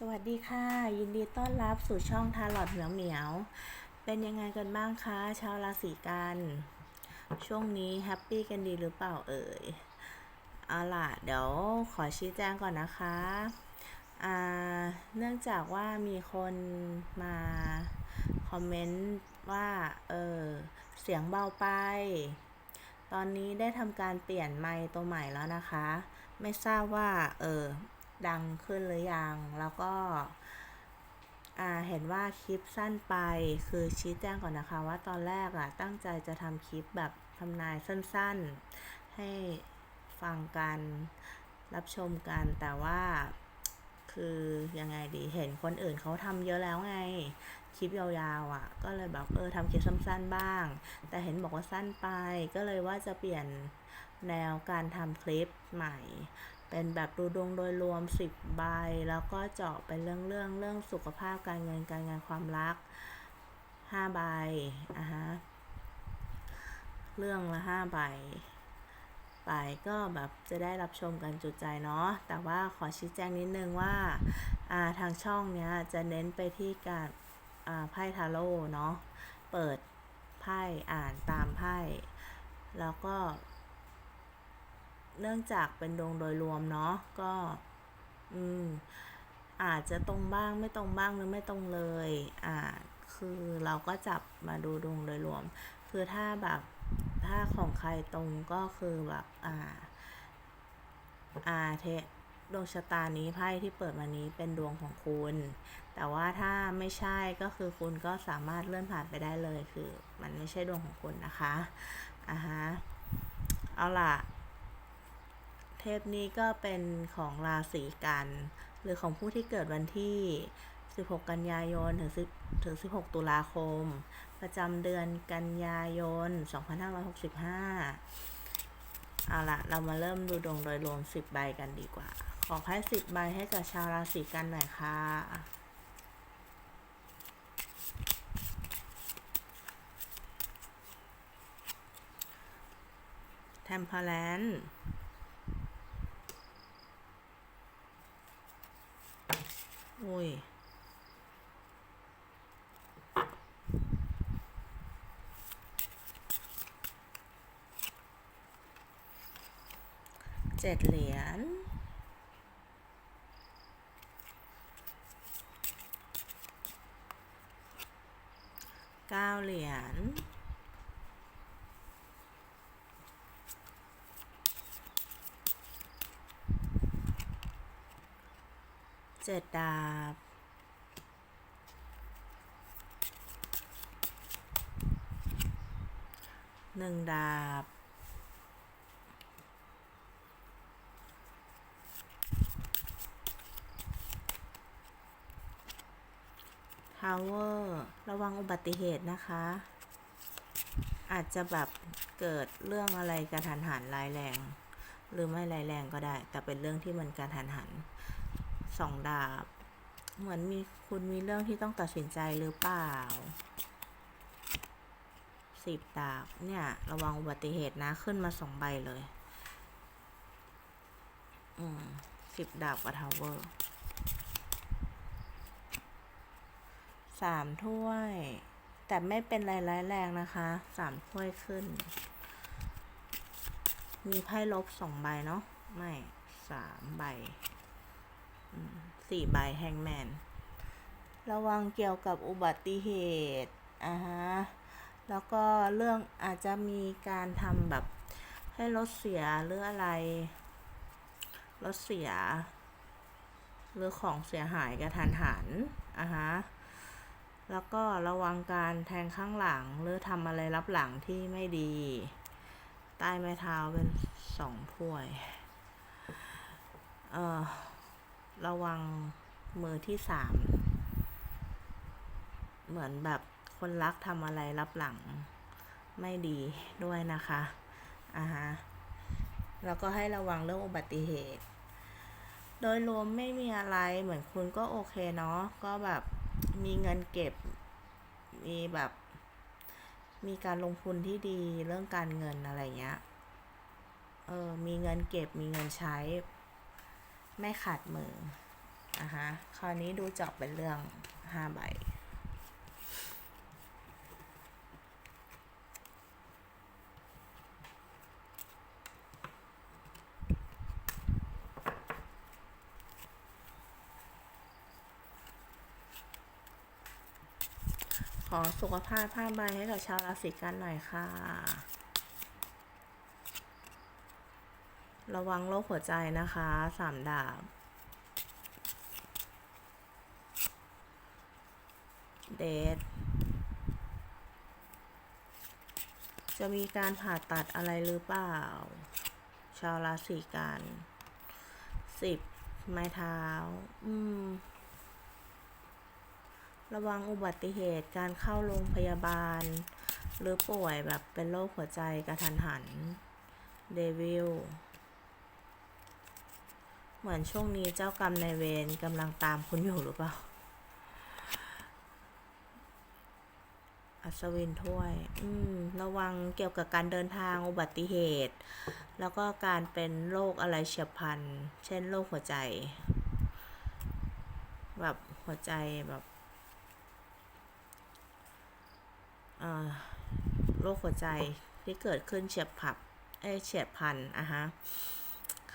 สวัสดีค่ะ ยินดีต้อนรับสู่ช่องทาร์ลอตเหมียวเหมียว เป็นยังไงกันบ้างคะ ชาวราศีกัน ช่วงนี้แฮปปี้กันดีหรือเปล่าเอ่ยเอาล่ะ เดี๋ยวขอชี้แจงก่อนนะคะอ่าเนื่องจากว่ามีคนมาคอมเมนต์ว่าเออเสียงเบาไป ตอนนี้ได้ทำการเปลี่ยนไมค์ตัวใหม่แล้วนะคะ ไม่ทราบว่าเออ ดังขึ้นหรือยัง แล้วก็เห็นว่าคลิปสั้นไปคือชี้แจงก่อนนะคะว่าตอนแรกอะตั้งใจจะทำคลิปแบบทำนายสั้นๆ ให้ฟังกันรับชมกันแต่ว่าคือยังไงดีเห็นคนอื่นเขาทำเยอะแล้วไง คลิปยาวๆอะ่ะ ก็เลยแบบเออทำคลิปสั้นๆบ้าง แต่เห็นบอกว่าสั้นไปก็เลยว่าจะเปลี่ยนแนวการทำคลิปใหม่ เป็นแบบดูดวงโดยรวม 10 ใบ แล้วก็เจาะเป็นเรื่องเรื่องเรื่องสุขภาพการเงินการงานความรัก 5 ใบอะฮะเรื่องละ 5 ใบไปก็แบบจะได้รับชมกันจุดใจเนาะ แต่ว่าขอชี้แจงนิดนึงว่าอ่าทางช่องเนี้ยจะเน้นไปที่การอ่าไพ่ทาโร่เนาะ เปิดไพ่อ่านตามไพ่ แล้วก็ เนื่องจากเป็นดวงโดยรวมเนาะก็ อืม อาจจะตรงบ้างไม่ตรงบ้างหรือไม่ตรงเลย อ่า คือเราก็จับมาดูดวงโดยรวม คือถ้าแบบถ้าของใครตรงก็คือแบบ อ่า อ่าเทดวงชะตานี้ไพ่ที่เปิดมานี้เป็นดวงของคุณ แต่ว่าถ้าไม่ใช่ก็คือคุณก็สามารถเลื่อนผ่านไปได้เลย คือ มันไม่ใช่ดวงของคุณนะคะอ่าฮะ เอาล่ะ เทปนี้ก็เป็นของราศีกัน หรือของผู้ที่เกิดวันที่ 16 กันยายนถึง10ถึง 16 ตุลาคม ประจำเดือนกันยายน 2565 เอาละเรามาเริ่มดูดวงโดยรวม 10 ใบกันดีกว่า ขอไพ่10 ใบให้กับชาวราศีกันหน่อยค่ะเทมเพลน อุ้ยเจ็ดเหรียญเก้าเหรียญ เจ็ดดาบ หนึ่งดาบ ทาวเวอร์ ระวังอุบัติเหตุนะคะ อาจจะแบบเกิดเรื่องอะไรกระทันหันร้ายแรง หรือไม่ร้ายแรงก็ได้ แต่เป็นเรื่องที่มันกระทันหัน สองดาบ เหมือนมีคุณมีเรื่องที่ต้องตัดสินใจหรือเปล่าสิบดาบเนี่ย ระวังอุบัติเหตุนะขึ้นมาสองใบเลย อืมสิบดาบกับทาวเวอร์สามถ้วย แต่ไม่เป็นไรร้ายแรงนะคะสามถ้วยขึ้น มีไพ่ลบสองใบเนาะไม่สามใบ สี่ใบแฮงแมน ระวังเกี่ยวกับอุบัติเหตุอ่าฮะแล้วก็เรื่องอาจจะมีการทำแบบให้รถเสียหรืออะไร รถเสีย หรือของเสียหายกระทันหันอะฮะ แล้วก็ระวังการแทงข้างหลัง หรือทำอะไรรับหลังที่ไม่ดี ใต้ไม้เท้าเป็นสองถ้วย เอ่อ ระวังมือที่สาม เหมือนแบบคนรักทำอะไรรับหลังไม่ดีด้วยนะคะอ่าฮะแล้วก็ให้ระวังเรื่องอุบัติเหตุ โดยรวมไม่มีอะไรเหมือนคุณก็โอเคเนาะก็แบบมีเงินเก็บมีแบบ มีการลงทุนที่ดีเรื่องการเงินอะไรเงี้ยเออมีเงินเก็บมีเงินใช้ ไม่ขาดมืออะฮะคราวนี้ดูจอบเป็นเรื่องห้าใบขอสุขภาพผ้าใบให้กับชาวราศีกันหน่อยค่ะ ระวังโรคหัวใจนะคะสามดาบ เดทจะมีการผ่าตัดอะไรหรือเปล่า ชาวราศีกันสิบไม้เท้า อืม ระวังอุบัติเหตุการเข้าโรงพยาบาล หรือป่วยแบบเป็นโรคหัวใจกระทันหัน เดวิล เหมือนช่วงนี้เจ้ากรรมนายเวรกำลังตามคุณอยู่หรือเปล่า อัศวินถ้วย อืม ระวังเกี่ยวกับการเดินทางอุบัติเหตุ แล้วก็การเป็นโรคอะไรเฉียบพลัน เช่นโรคหัวใจ แบบหัวใจแบบโรคหัวใจที่เกิดขึ้นเฉียบพลับ เอ้ยเฉียบพลันอะฮะ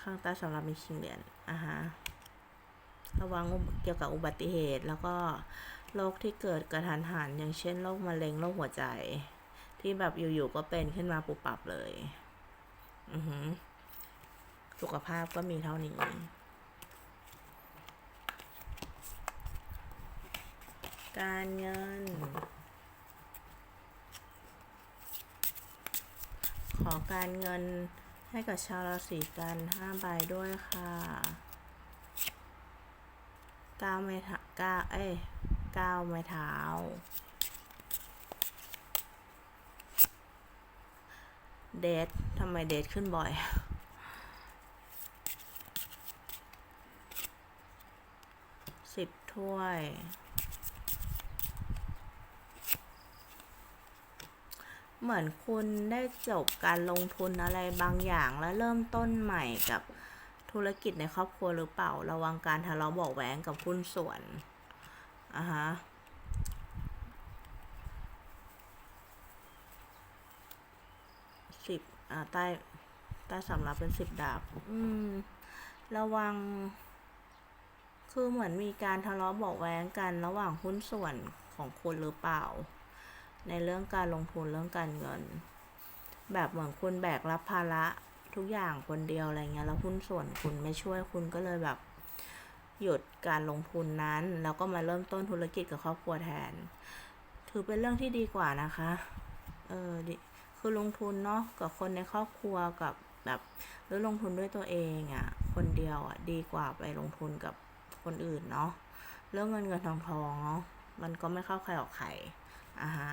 ข้างใต้สำหรับมีชิงเหรียญ อะฮะระวังเกี่ยวกับอุบัติเหตุ แล้วก็โรคที่เกิดกระทันหันอย่างเช่นโรคมะเร็งโรคหัวใจ ที่แบบอยู่ๆก็เป็นขึ้นมาปุบปับเลย อือหือสุขภาพก็มีเท่านี้การเงิน ขอการเงิน ให้กับชาวราศีกันห้าใบด้วยค่ะเก้าไม้เท้าเก้าเอ้ยเก้าไม้เท้าเดททำไมเดทขึ้นบ่อยสิบถ้วย เหมือนคุณได้จบการลงทุนอะไรบางอย่างแล้วเริ่มต้นใหม่กับธุรกิจในครอบครัวหรือเปล่า ระวังการทะเลาะเบาะแหวงกับหุ้นส่วนอะฮะสิบอ่าใต้ใต้สำรับเป็นสิบดาบ อืม ระวัง คือเหมือนมีการทะเลาะเบาะแว้งกันระหว่างหุ้นส่วนของคุณหรือเปล่า ในเรื่องการลงทุนเรื่องการเงิน แบบเหมือนคุณแบกรับภาระทุกอย่างคนเดียวอะไรเงี้ยแล้วหุ้นส่วนคุณไม่ช่วยคุณก็เลยแบบ หยุดการลงทุนนั้น แล้วก็มาเริ่มต้นธุรกิจกับครอบครัวแทน ถือเป็นเรื่องที่ดีกว่านะคะ เออคือลงทุนเนาะกับคนในครอบครัวกับแบบหรือลงทุนด้วยตัวเองอะ่ะ คนเดียวอะ่ะดีกว่าไปลงทุนกับคนอื่นเนาะเรื่องเงินเงินทองทองเนาะมันก็ไม่เข้าใครออกใครอะฮะ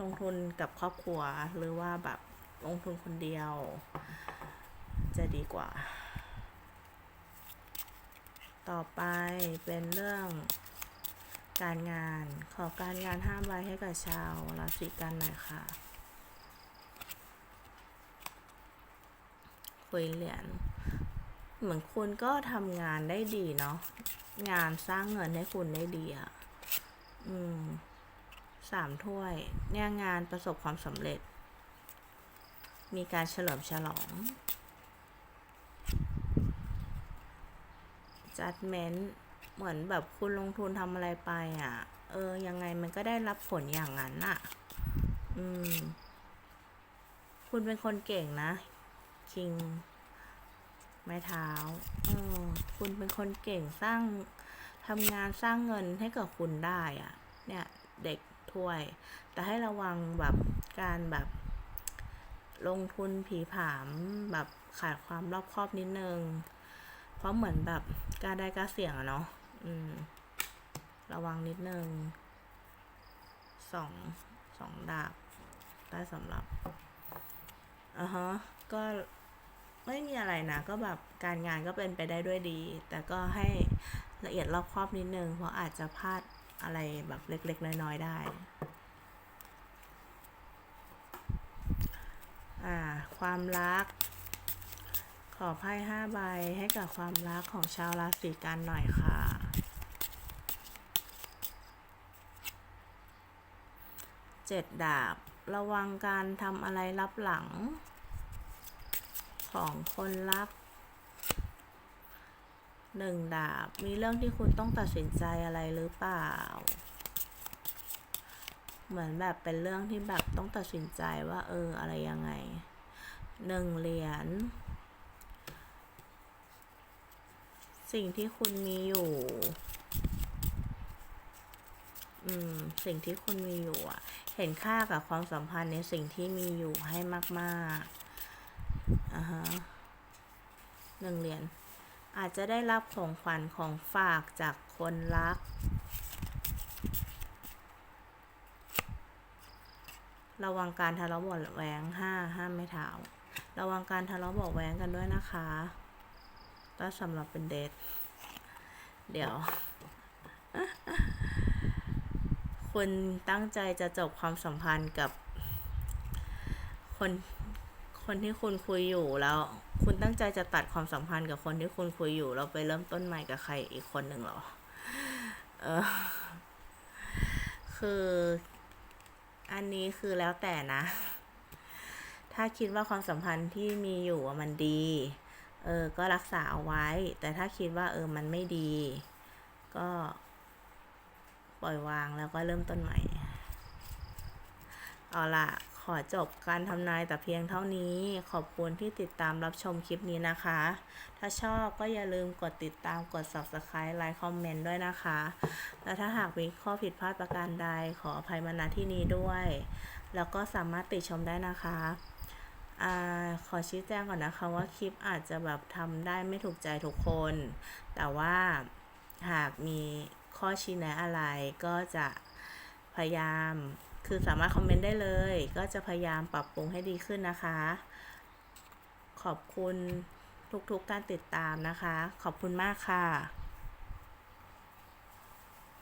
ลงทุนกับครอบครัวหรือว่าแบบลงทุนคนเดียว จะดีกว่า ต่อไปเป็นเรื่องการงาน ขอการงานห้าใบให้กับชาวราศีกันหน่อยค่ะคุยเหรียญเหมือนคุณก็ทำงานได้ดีเนาะงานสร้างเงินให้คุณได้ดีอะอืม สามถ้วย เนี่ยงานประสบความสำเร็จ มีการเฉลิมฉลอง judgment เหมือนแบบคุณลงทุนทำอะไรไปอะ เออ ยังไงมันก็ได้รับผลอย่างนั้นอะ อืม คุณเป็นคนเก่งนะ คิง ไม้เท้า เออ คุณเป็นคนเก่งสร้างทำงานสร้างเงินให้กับคุณได้อะ เนี่ยเด็ก ถ้วย แต่ให้ระวังแบบการแบบลงทุนผีผามแบบขาดความรอบคอบนิดนึง เพราะเหมือนแบบกล้าได้กล้าเสี่ยงอะเนาะอืม ระวังนิดนึงสองสองดาบได้สำหรับอะฮะก็ไม่มีอะไรนะ ก็แบบการงานก็เป็นไปได้ด้วยดี แต่ก็ให้ละเอียดรอบคอบนิดนึง เพราะอาจจะพลาด อะไรแบบเล็ก ๆ น้อย ๆ ได้ อ่า ความรัก ขอไพ่ห้าใบให้กับความรักของชาวราศีกันหน่อยค่ะ เจ็ดดาบ ระวังการทำอะไรลับหลัง ของคนรัก หนึ่งดาบ มีเรื่องที่คุณต้องตัดสินใจอะไรหรือเปล่า เหมือนแบบเป็นเรื่องที่แบบต้องตัดสินใจว่า เอออะไรยังไงหนึ่งเหรียญสิ่งที่คุณมีอยู่ อืม สิ่งที่คุณมีอยู่อะเห็นค่ากับความสัมพันธ์ในสิ่งที่มีอยู่ให้มากๆอ่าฮะหนึ่งเหรียญ อาจจะได้รับของขวัญของฝากจากคนรัก ระวังการทะเลาะเบาะแว้งห้าห้ามไม่เท้าระวังการทะเลาะเบาะแว้งกันด้วยนะคะก็สำหรับเป็นเดทเดี๋ยว คุณตั้งใจจะจบความสัมพันธ์กับคน คนที่คุณคุยอยู่แล้ว คุณตั้งใจจะตัดความสัมพันธ์กับคนที่คุณคุยอยู่แล้วไปเริ่มต้นใหม่กับใครอีกคนหนึ่งเหรอเออคือ อันนี้คือแล้วแต่นะ ถ้าคิดว่าความสัมพันธ์ที่มีอยู่มันดี เออ ก็รักษาเอาไว้ แต่ถ้าคิดว่า เออ มันไม่ดี ก็ ปล่อยวางแล้วก็เริ่มต้นใหม่ เอาล่ะ ขอจบการทำนายแต่เพียงเท่านี้ ขอบคุณที่ติดตามรับชมคลิปนี้นะคะ ถ้าชอบก็อย่าลืมกดติดตามกด subscribe ไลค์คอมเมนต์ด้วยนะคะ และถ้าหากมีข้อผิดพลาดประการใดขออภัยมาณที่นี้ด้วย แล้วก็สามารถติชมได้นะคะอขอชี้แจงก่อนนะคะว่าคลิปอาจจะแบบทำได้ไม่ถูกใจทุกคน แต่ว่าหากมีข้อชี้แนะอะไรก็จะพยายาม คือสามารถคอมเมนต์ได้เลย ก็จะพยายามปรับปรุงให้ดีขึ้นนะคะ ขอบคุณทุกๆการติดตามนะคะ ขอบคุณมากค่ะ